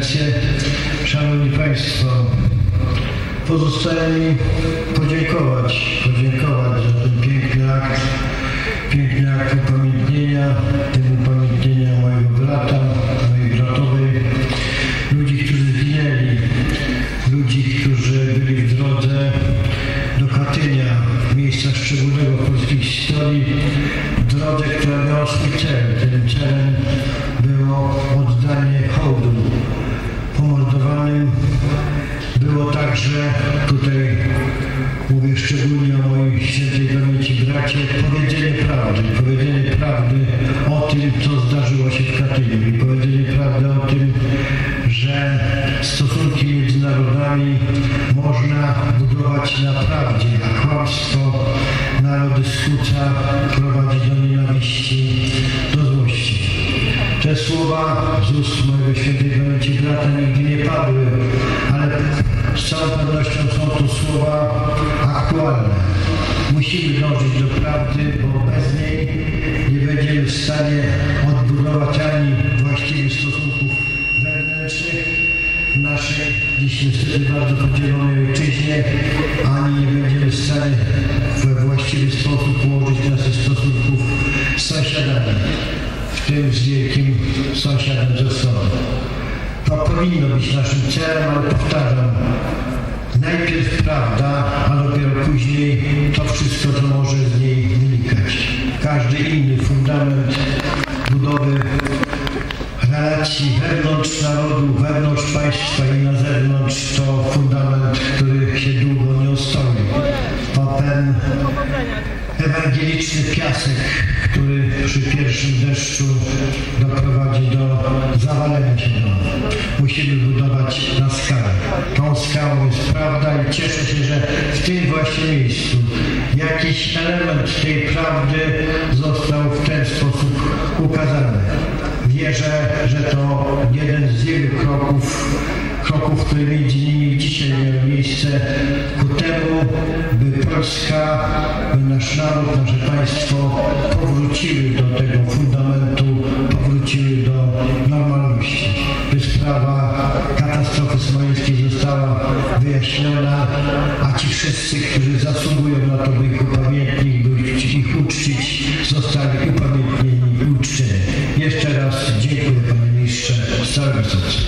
konferencję. Szanowni Państwo, pozostaje mi podziękować, podziękować za ten piękny akt, piękny akt upamiętnienia, tym upamiętnienia mojego brata, mojej bratowej, ludzi, którzy zginęli, ludzi, którzy byli w drodze do Katynia, miejsca szczególnego w polskiej także, tutaj mówię szczególnie o moim świętej pamięci bracie, powiedzenie prawdy, powiedzenie prawdy o tym, co zdarzyło się w Katyniu i powiedzenie prawdy o tym, że stosunki między narodami można budować na prawdzie, a kłamstwo narody skłóca, prowadzi do nienawiści, do złości. Te słowa z ust mojego świętej pamięci brata nigdy nie padły, to słowa aktualne. Musimy dążyć do prawdy, bo bez niej nie będziemy w stanie odbudować ani właściwych stosunków wewnętrznych w naszej dziś niestety bardzo podzielonej ojczyźnie, ani nie będziemy w stanie we właściwy sposób ułożyć naszych stosunków z sąsiadami w tym z wielkim sąsiadem ze sobą. To powinno być naszym celem, ale powtarzam, najpierw prawda, a dopiero później to wszystko, co może z niej wynikać. Każdy inny fundament budowy relacji wewnątrz narodu, wewnątrz państwa i na zewnątrz to fundament, który się długo nie ostoi. To ten ewangeliczny piasek, który przy pierwszym deszczu doprowadzi do zawalenia się domu. Musimy budować na skalę. Tą skałą jest prawda i cieszę się, że w tym właśnie miejscu jakiś element tej prawdy został w ten sposób ukazany. Wierzę, że to jeden z wielu kroków, kroków, które między innymi dzisiaj miały miejsce ku temu, by Polska, by nasz naród, nasze państwo powróciły do tego marszałku Smoleńskiej została wyjaśniona, a ci wszyscy, którzy zasługują na to, by ich upamiętnić, by ich uczcić, zostali upamiętnieni i uczczeni. Jeszcze raz dziękuję Panie Ministrze z całego serca.